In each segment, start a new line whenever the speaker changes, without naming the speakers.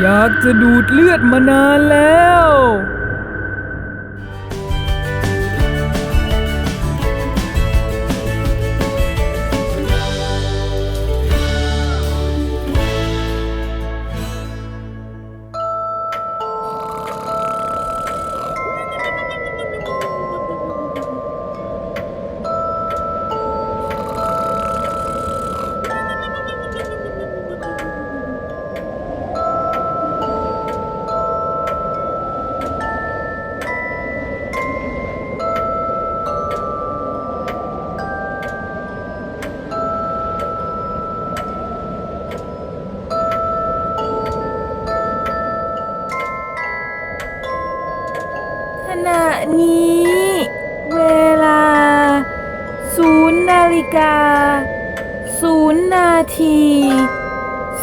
อยากจะดูดเลือดมานานแล้ว ฬิกาศูนย์นาที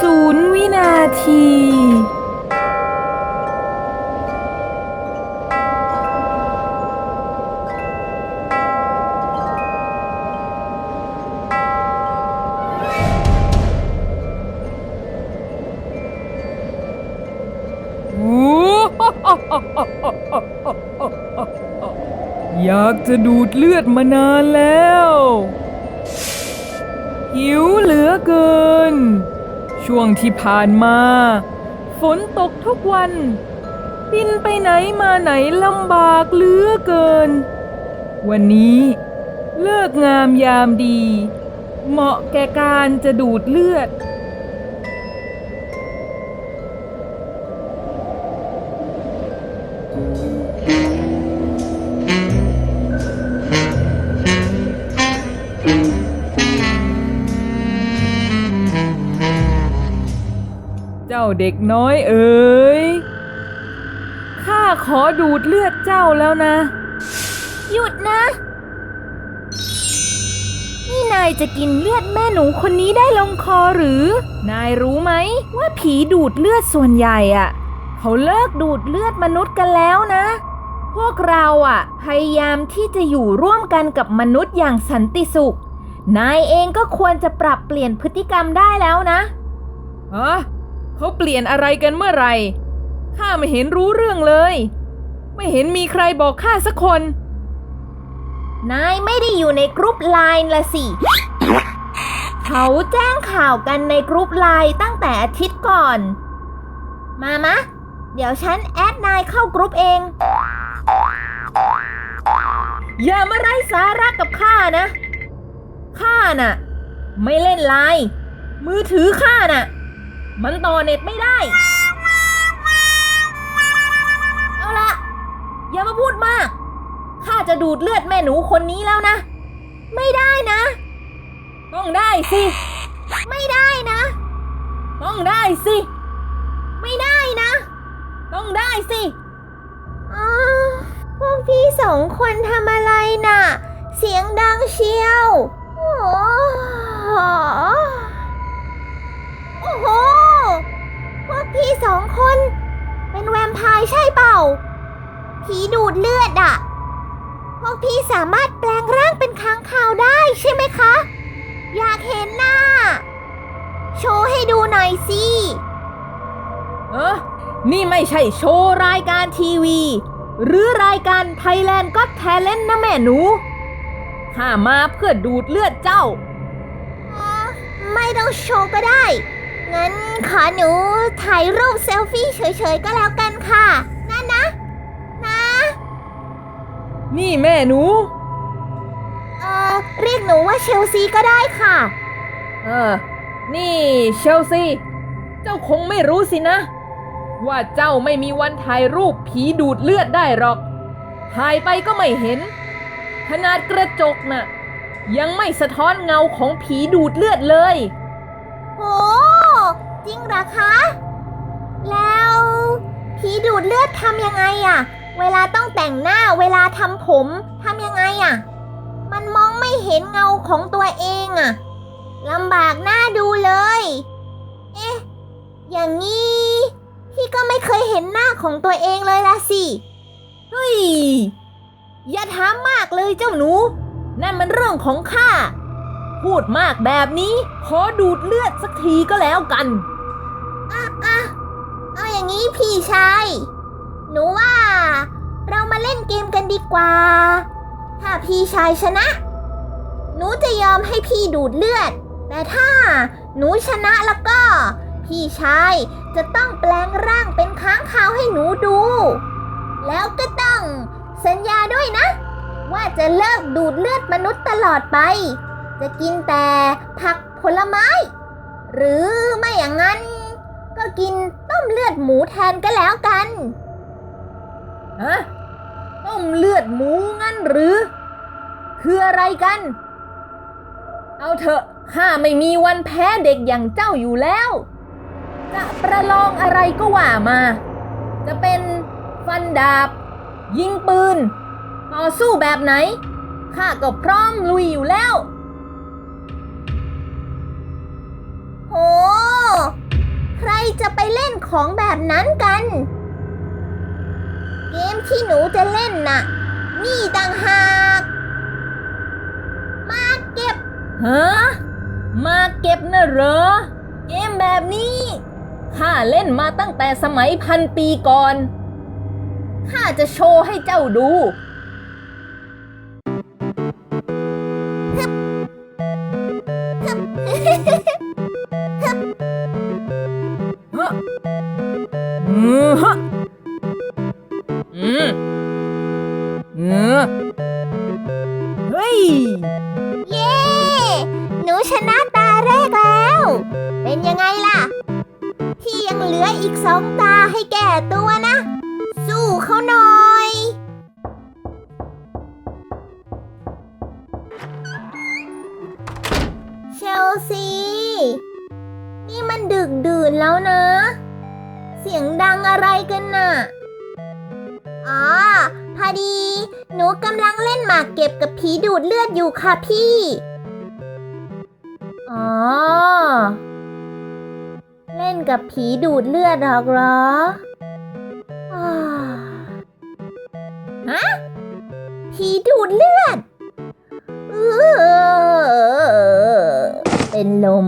ศูนย์วินาทีอยากจะดูดเลือดมานานแล้ว หิวเหลือเกิน ช่วงที่ผ่านมา ฝนตกทุกวัน บินไปไหนมาไหนลำบากเหลือเกิน วันนี้เลิกงามยามดี เหมาะแก่การจะดูดเลือด เจ้าเด็กน้อยเอ๋ย ข้าขอดูดเลือดเจ้าแล้วนะ
หยุดนะ นี่นายจะกินเลือดแม่หนูคนนี้ได้ลงคอหรือ นายรู้ไหมว่าผีดูดเลือดส่วนใหญ่อะเขาเลิกดูดเลือดมนุษย์กันแล้วนะ พวกเราอะพยายามที่จะอยู่ร่วมกันกับมนุษย์อย่างสันติสุข นายเองก็ควรจะปรับเปลี่ยนพฤติกรรมได้แล้วนะ
ฮะ เขาเปลี่ยนอะไรกันเมื่อไหร่ข้าไม่เห็นรู้เรื่องเลย ไม่เห็นมีใครบอกข้าสักคน
นายไม่ได้อยู่ในกรุ๊ปไลน์ละสิ เขาแจ้งข่าวกันในกรุ๊ปไลน์ตั้งแต่อาทิตย์ก่อน มามะ เดี๋ยวฉันแอดนายเข้ากรุ๊ปเอง อย่ามาไร้สาระกับข้านะ ข้าน่ะ ไม่เล่นไลน์มือถือข้าน่ะ มันต่อเน็ตไม่ได้ เอาละอย่ามาพูดมาก ข้าจะดูดเลือดแม่หนูคนนี้แล้วนะ ไม่ได้นะ
ต้องได้สิ
ไม่ได้นะ
ต้องได้สิ
ไม่ได้นะ
ต้องได้สิ
อ๋อพวกพี่สองคนทำอะไรน่ะ เสียงดังเชียว โอ้ พวกพี่สามารถแปลงร่างเป็นค้างคาวได้ใช่ไหมคะ อยากเห็นหน้า โชว์ให้ดูหน่อยสิ
เออนี่ไม่ใช่โชว์รายการทีวี หรือรายการ Thailand Got Talent นะแม่หนูข้ามาเพื่อดูดเลือดเจ้า
ไม่ต้องโชว์ก็ได้ งั้นขอหนูถ่ายรูปเซลฟี่เฉยๆก็แล้วกันค่ะ นั่นนะนะ
นี่แม่หนู
เอ่อเรียกหนูว่าเชลซีก็ได้ค่ะ
เออ นี่เชลซี เจ้าคงไม่รู้สินะ ว่าเจ้าไม่มีวันถ่ายรูปผีดูดเลือดได้หรอก ถ่ายไปก็ไม่เห็น ขนาดกระจกน่ะ ยังไม่สะท้อนเงาของผีดูดเลือดเลย
โอ้จริงเหรอคะ แล้วผีดูดเลือดทำยังไงอะ เวลาต้องแต่งหน้าเวลาทำผมทำยังไงอะมันมองไม่เห็นเงาของตัวเองอะลำบากหน้าดูเลย เอ๊ะ อย่างนี้พี่ก็ไม่เคยเห็นหน้าของตัวเองเลยละสิ
เฮ้ยอย่าถามมากเลยเจ้าหนู นั่นมันเรื่องของข้า พูดมากแบบนี้ ขอดูดเลือดสักทีก็แล้วกัน
อะอะเอาอย่างนี้พี่ชาย หนูว่า เรามาเล่นเกมกันดีกว่า ถ้าพี่ชายชนะ หนูจะยอมให้พี่ดูดเลือด แต่ถ้าหนูชนะแล้วก็ พี่ชายจะต้องแปลงร่างเป็นค้างคาวให้หนูดู แล้วก็ต้องสัญญาด้วยนะ ว่าจะเลิกดูดเลือดมนุษย์ตลอดไป จะกินแต่ผักผลไม้ หรือไม่อย่างนั้น ก็กินต้มเลือดหมูแทนก็แล้วกัน
ฮะต้มเลือดหมูงั้นหรือ คืออะไรกัน เอาเถอะข้าไม่มีวันแพ้เด็กอย่างเจ้าอยู่แล้ว จะประลองอะไรก็ว่ามา จะเป็นฟันดาบ ยิงปืน ต่อสู้แบบไหนข้าก็พร้อมลุยอยู่แล้ว
โหใครจะไปเล่นของแบบนั้นกัน ที่หนูจะเล่นน่ะ นี่ต่างหาก มาเก็บ
ฮะมาเก็บนะเหรอ เกมแบบนี้ข้าเล่นมาตั้งแต่สมัยพันปีก่อนข้าจะโชว์ให้เจ้าดู เย
เย้ หนูชนะตาแรกแล้ว เป็นยังไงล่ะ ที่ยังเหลืออีกสองตาให้แก่ตัวนะ สู้เขาหน่อย เชลซี นี่มันดึกดื่นแล้วนะ เสียงดังอะไรกันน่ะ อ๋อ พอดี หนูกำลังเล่นหมากเก็บกับผีดูดเลือดอยู่ค่ะพี่ อ๋อ เล่นกับผีดูดเลือดหรอกเหรออ่าฮะผีดูดเลือดเออเป็นลม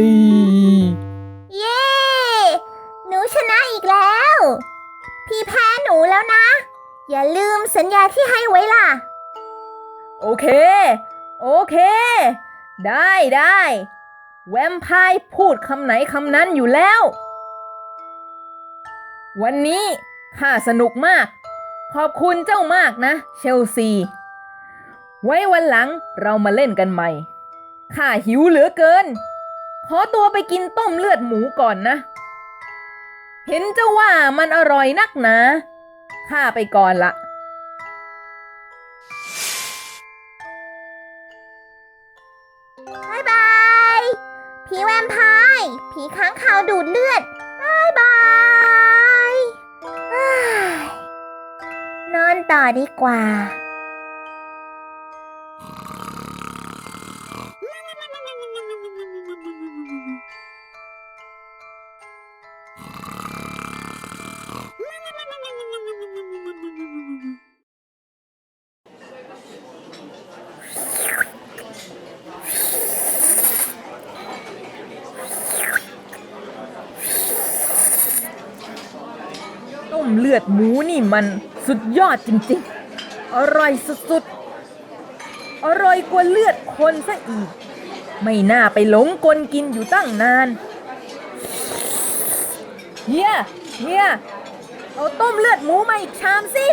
ย
เย้ หนูชนะอีกแล้ว พี่แพ้หนูแล้วนะ อย่าลืมสัญญาที่ให้ไว้ล่ะ
โอเค โอเค ได้ได้แวมไพร์พูดคำไหนคำนั้นอยู่แล้ว วันนี้ข้าสนุกมาก ขอบคุณเจ้ามากนะ เชลซี ไว้วันหลังเรามาเล่นกันใหม่ ข้าหิวเหลือเกิน ขอตัวไปกินต้มเลือดหมูก่อนนะ เห็นเจ้าว่ามันอร่อยนักนาข้าไปก่อนละ
บายบายผีแวมไพร์ผีค้างคาวดูดเลือดบายบายนอนต่อดีกว่า
เลือดหมูนี่มันสุดยอดจริงๆ อร่อยสุดๆ อร่อยกว่าเลือดคนซะอีก ไม่น่าไปหลงกลกินอยู่ตั้งนาน เฮีย เฮีย เอาต้มเลือดหมูมาอีกชามสิ